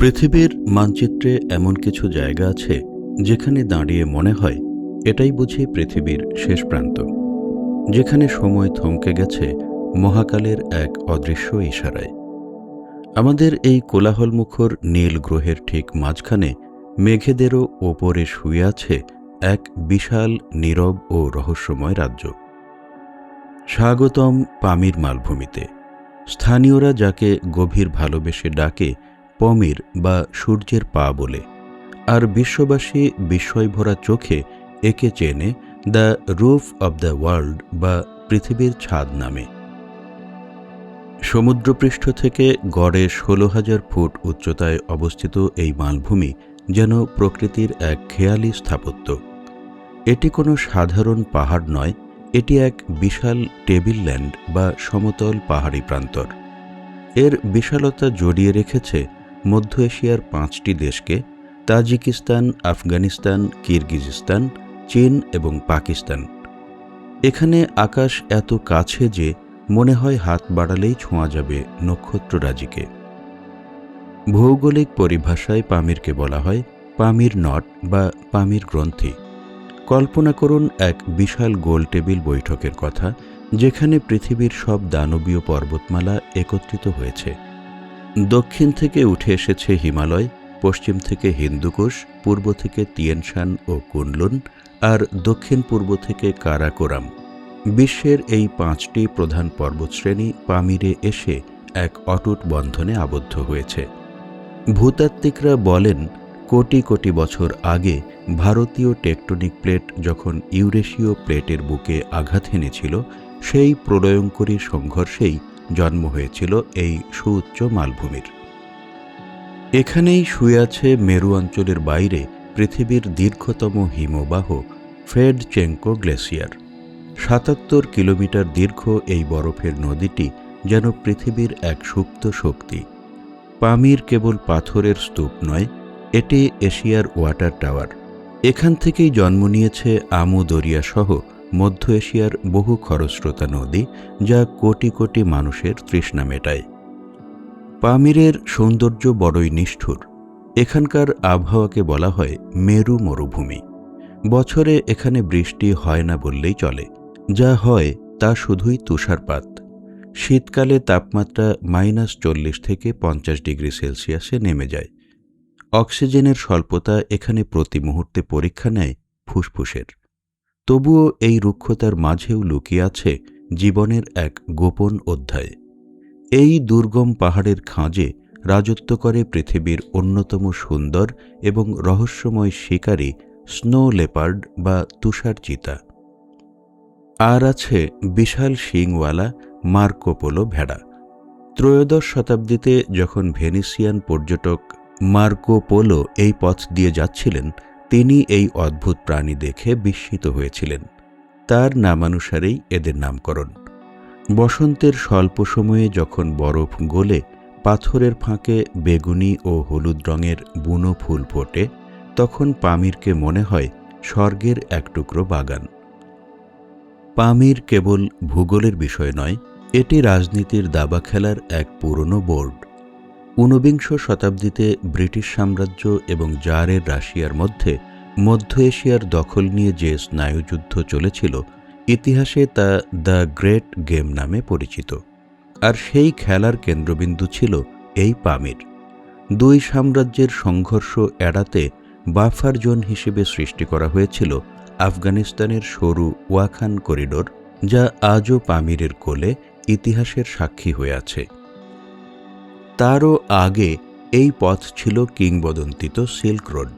পৃথিবীর মানচিত্রে এমন কিছু জায়গা আছে যেখানে দাঁড়িয়ে মনে হয় এটাই বুঝি পৃথিবীর শেষ প্রান্ত, যেখানে সময় থমকে গেছে মহাকালের এক অদৃশ্য ইশারায়। আমাদের এই কোলাহলমুখর নীল গ্রহের ঠিক মাঝখানে মেঘেদেরও ওপরে শুয়ে আছে এক বিশাল, নীরব ও রহস্যময় রাজ্য। স্বাগতম পামির মালভূমিতে। স্থানীয়রা যাকে গভীর ভালোবেসে ডাকে পমির বা সূর্যের পা বলে, আর বিশ্ববাসী বিস্ময়ভরা চোখে একে চেনে the roof of the world বা পৃথিবীর ছাদ নামে। সমুদ্রপৃষ্ঠ থেকে গড়ে ষোলো হাজার ফুট উচ্চতায় অবস্থিত এই মালভূমি যেন প্রকৃতির এক খেয়ালি স্থাপত্য। এটি কোনো সাধারণ পাহাড় নয়, এটি এক বিশাল টেবিল ল্যান্ড বা সমতল পাহাড়ি প্রান্তর। এর বিশালতা জড়িয়ে রেখেছে মধ্য এশিয়ার পাঁচটি দেশকে তাজিকিস্তান, আফগানিস্তান, কিরগিজিস্তান, চীন এবং পাকিস্তান। এখানে আকাশ এত কাছে যে মনে হয় হাত বাড়ালেই ছোঁয়া যাবে নক্ষত্ররাজিকে ভৌগোলিক পরিভাষায় পামিরকে বলা হয় পামির নট বা পামির গ্রন্থি। কল্পনা করুন এক বিশাল গোল টেবিল বৈঠকের কথা, যেখানে পৃথিবীর সব দানবীয় পর্বতমালা একত্রিত হয়েছে। দক্ষিণ থেকে উঠে এসেছে হিমালয়, পশ্চিম থেকে হিন্দুকুশ, পূর্ব থেকে তিয়ানশান ও কুনলুন, আর দক্ষিণ পূর্ব থেকে কারাকোরাম। বিশ্বের এই পাঁচটি প্রধান পর্বতশ্রেণী পামিরে এসে এক অটুট বন্ধনে আবদ্ধ হয়েছে। ভূতাত্ত্বিকরা বলেন, কোটি কোটি বছর আগে ভারতীয় টেকটনিক প্লেট যখন ইউরেশীয় প্লেটের বুকে আঘাত এনেছিল, সেই প্রলয়ঙ্করী সংঘর্ষেই জন্ম হয়েছিল এই সুউচ্চ মালভূমির। এখানেই শুয়ে আছে মেরু অঞ্চলের বাইরে পৃথিবীর দীর্ঘতম হিমবাহ ফেড চেঙ্কো গ্লেসিয়ার। সাতাত্তর কিলোমিটার দীর্ঘ এই বরফের নদীটি যেন পৃথিবীর এক সুপ্ত শক্তি। পামির কেবল পাথরের স্তূপ নয়, এটি এশিয়ার ওয়াটার টাওয়ার। এখান থেকেই জন্ম নিয়েছে আমু দরিয়া সহ মধ্য এশিয়ার বহু খরস্রোতা নদী যা কোটি কোটি মানুষের তৃষ্ণা মেটায়। পামিরের সৌন্দর্য বড়ই নিষ্ঠুর। এখানকার আবহাওয়াকে বলা হয় মেরু মরুভূমি। বছরে এখানে বৃষ্টি হয় না বললেই চলে। যা হয় তা শুধুই তুষারপাত। শীতকালে তাপমাত্রা মাইনাস চল্লিশ থেকে পঞ্চাশ ডিগ্রি সেলসিয়াসে নেমে যায়। অক্সিজেনের স্বল্পতা এখানে প্রতি মুহূর্তে পরীক্ষা নেয় ফুসফুসের। তবুও এই রুক্ষতার মাঝেও লুকিয়ে আছে জীবনের এক গোপন অধ্যায়। এই দুর্গম পাহাড়ের খাঁজে রাজত্ব করে পৃথিবীর অন্যতম সুন্দর এবং রহস্যময় শিকারী স্নো লেপার্ড বা তুষার চিতা। আর আছে বিশাল শিংওয়ালা মার্কোপোলো ভেড়া। ত্রয়োদশ শতাব্দীতে যখন ভেনিসিয়ান পর্যটক মার্কো পোলো এই পথ দিয়ে যাচ্ছিলেন তিনি এই অদ্ভুত প্রাণী দেখে বিস্মিত হয়েছিলেন। তার নামানুসারেই এদের নামকরণ। বসন্তের স্বল্প সময়ে যখন বরফ গলে পাথরের ফাঁকে বেগুনি ও হলুদ রঙের বুনো ফুল ফোটে, তখন পামিরকে মনে হয় স্বর্গের এক টুকরো বাগান। পামির কেবল ভূগোলের বিষয় নয়, এটি রাজনীতির দাবা খেলার এক পুরনো বোর্ড। ঊনবিংশ শতাব্দীতে ব্রিটিশ সাম্রাজ্য এবং জারের রাশিয়ার মধ্যে মধ্য এশিয়ার দখল নিয়ে যে স্নায়ুযুদ্ধ চলেছিল, ইতিহাসে তা দ্য গ্রেট গেম নামে পরিচিত। আর সেই খেলার কেন্দ্রবিন্দু ছিল এই পামির। দুই সাম্রাজ্যের সংঘর্ষ এড়াতে বাফার জোন হিসেবে সৃষ্টি করা হয়েছিল আফগানিস্তানের সরু ওয়াখান করিডোর, যা আজও পামিরের কোলে ইতিহাসের সাক্ষী হয়ে আছে। তারও আগে এই পথ ছিল কিংবদন্তিত সিল্ক রোড।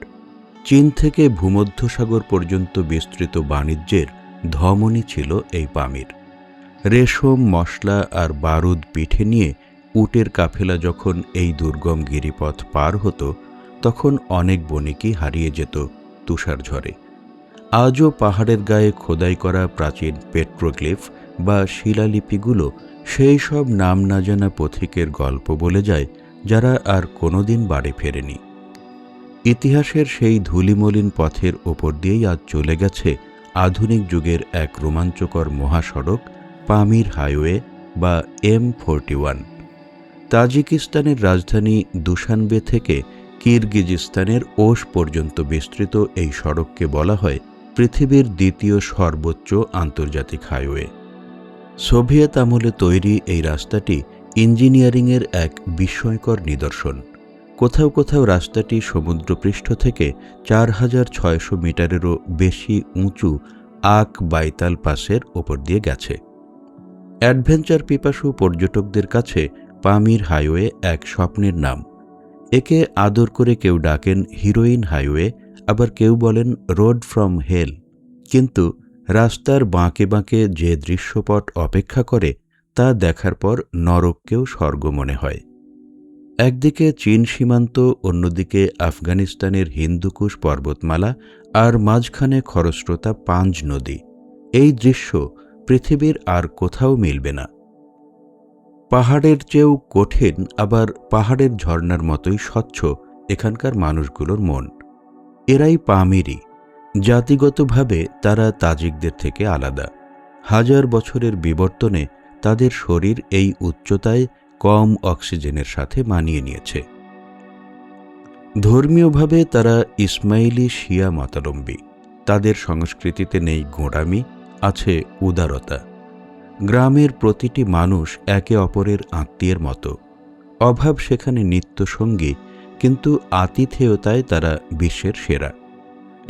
চীন থেকে ভূমধ্যসাগর পর্যন্ত বিস্তৃত বাণিজ্যের ধমনী ছিল এই পামির। রেশম, মশলা আর বারুদ পিঠে নিয়ে উটের কাফেলা যখন এই দুর্গম গিরিপথ পার হতো, তখন অনেক বণিকই হারিয়ে যেত তুষার ঝড়ে। আজও পাহাড়ের গায়ে খোদাই করা প্রাচীন পেট্রোগ্লিফ বা শিলালিপিগুলো সেই সব নাম না জানা পথিকের গল্প বলে যায়, যারা আর কোনোদিন বাড়ি ফেরেনি। ইতিহাসের সেই ধুলিমলিন পথের ওপর দিয়েই আজ চলে গেছে আধুনিক যুগের এক রোমাঞ্চকর মহাসড়ক, পামির হাইওয়ে বা এম ফোরটি ওয়ান। তাজিকিস্তানের রাজধানী দুশানবে থেকে কিরগিজিস্তানের ওশ পর্যন্ত বিস্তৃত এই সড়ককে বলা হয় পৃথিবীর দ্বিতীয় সর্বোচ্চ আন্তর্জাতিক হাইওয়ে। সোভিয়েত আমলে তৈরি এই রাস্তাটি ইঞ্জিনিয়ারিংয়ের এক বিস্ময়কর নিদর্শন। কোথাও কোথাও রাস্তাটি সমুদ্রপৃষ্ঠ থেকে চার হাজার ছয়শো মিটারেরও বেশি উঁচু আক বাইতাল পাসের ওপর দিয়ে গেছে। অ্যাডভেঞ্চার পিপাসু পর্যটকদের কাছে পামির হাইওয়ে এক স্বপ্নের নাম। একে আদর করে কেউ ডাকেন হিরোইন হাইওয়ে, আবার কেউ বলেন রোড ফ্রম হেল। কিন্তু রাস্তার বাঁকে বাঁকে যে দৃশ্যপট অপেক্ষা করে তা দেখার পর নরককেও স্বর্গ মনে হয়। একদিকে চীন সীমান্ত, অন্যদিকে আফগানিস্তানের হিন্দুকুশ পর্বতমালা আর মাঝখানে খরস্রোতা পাঞ্জ নদী। এই দৃশ্য পৃথিবীর আর কোথাও মিলবে না। পাহাড়ের চেয়েও কঠিন, আবার পাহাড়ের ঝর্ণার মতোই স্বচ্ছ এখানকার মানুষগুলোর মন। এরাই পামিরি জাতিগতভাবে তারা তাজিকদের থেকে আলাদা। হাজার বছরের বিবর্তনে তাদের শরীর এই উচ্চতায় কম অক্সিজেনের সাথে মানিয়ে নিয়েছে। ধর্মীয়ভাবে তারা ইসমাইলি শিয়া মতালম্বী তাদের সংস্কৃতিতে নেই গোঁড়ামি, আছে উদারতা। গ্রামের প্রতিটি মানুষ একে অপরের আত্মীয়ের মতো। অভাব সেখানে নিত্যসঙ্গী, কিন্তু আতিথেয়তায় তারা বিশ্বের সেরা।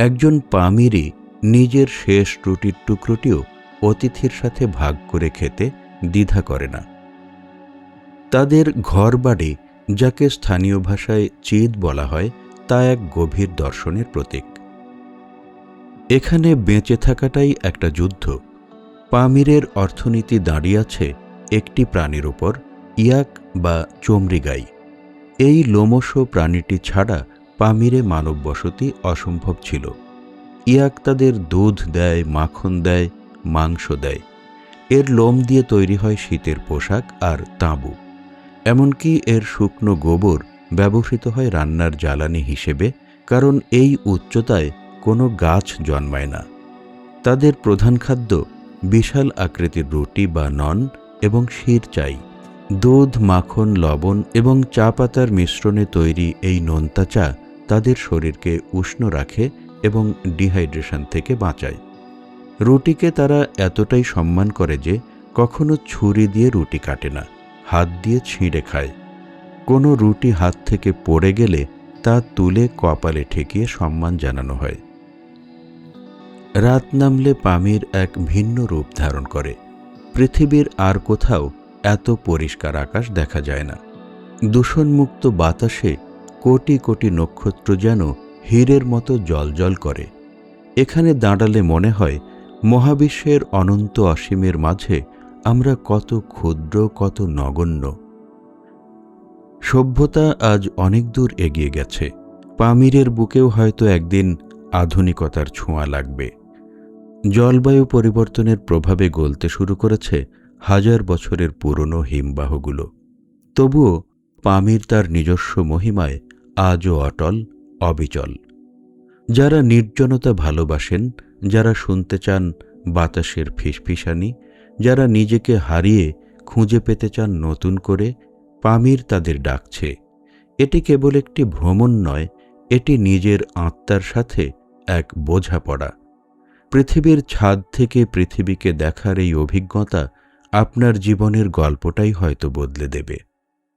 একজন পামিরি নিজের শেষ রুটির টুকরোটিও অতিথির সাথে ভাগ করে খেতে দ্বিধা করে না। তাদের ঘরবাড়ি, যাকে স্থানীয় ভাষায় চিদ বলা হয়, তা এক গভীর দর্শনের প্রতীক। এখানে বেঁচে থাকাটাই একটা যুদ্ধ। পামিরের অর্থনীতি দাঁড়িয়ে আছে একটি প্রাণীর ওপর ইয়াক বা চমরি গাই এই লোমস প্রাণীটি ছাড়া পামিরে মানব বসতি অসম্ভব ছিল। ইয়াক তাদের দুধ দেয়, মাখন দেয়, মাংস দেয়। এর লোম দিয়ে তৈরি হয় শীতের পোশাক আর তাঁবু। এমনকি এর শুকনো গোবর ব্যবহৃত হয় রান্নার জ্বালানি হিসেবে, কারণ এই উচ্চতায় কোনো গাছ জন্মায় না। তাদের প্রধান খাদ্য বিশাল আকৃতির রুটি বা নন এবং শির চাই। দুধ, মাখন, লবণ এবং চা পাতার মিশ্রণে তৈরি এই নোনতা চা তাদের শরীরকে উষ্ণ রাখে এবং ডিহাইড্রেশন থেকে বাঁচায়। রুটিকে তারা এতটাই সম্মান করে যে কখনো ছুরি দিয়ে রুটি কাটে না, হাত দিয়ে ছিঁড়ে খায়। কোনো রুটি হাত থেকে পড়ে গেলে তা তুলে কপালে ঠেকিয়ে সম্মান জানানো হয়। রাত নামলে পামির এক ভিন্ন রূপ ধারণ করে। পৃথিবীর আর কোথাও এত পরিষ্কার আকাশ দেখা যায় না। দূষণমুক্ত বাতাসে কোটি কোটি নক্ষত্র যেন হীরের মতো জলজল করে। এখানে দাঁড়ালে মনে হয়, মহাবিশ্বের অনন্ত অসীমের মাঝে আমরা কত ক্ষুদ্র, কত নগণ্য। সভ্যতা আজ অনেক দূর এগিয়ে গেছে। পামিরের বুকেও হয়তো একদিন আধুনিকতার ছোঁয়া লাগবে। জলবায়ু পরিবর্তনের প্রভাবে গলতে শুরু করেছে হাজার বছরের পুরনো হিমবাহগুলো। তবুও পামির তার নিজস্ব মহিমায় আজও অটল, অবিচল। যারা নির্জনতা ভালোবাসেন, যারা শুনতে চান বাতাসের ফিসফিসানি, যারা নিজেকে হারিয়ে খুঁজে পেতে চান নতুন করে, পামির তাদের ডাকছে। এটি কেবল একটি ভ্রমণ নয়, এটি নিজের আত্মার সাথে এক বোঝাপড়া। পৃথিবীর ছাদ থেকে পৃথিবীকে দেখার এই অভিজ্ঞতা আপনার জীবনের গল্পটাই হয়তো বদলে দেবে।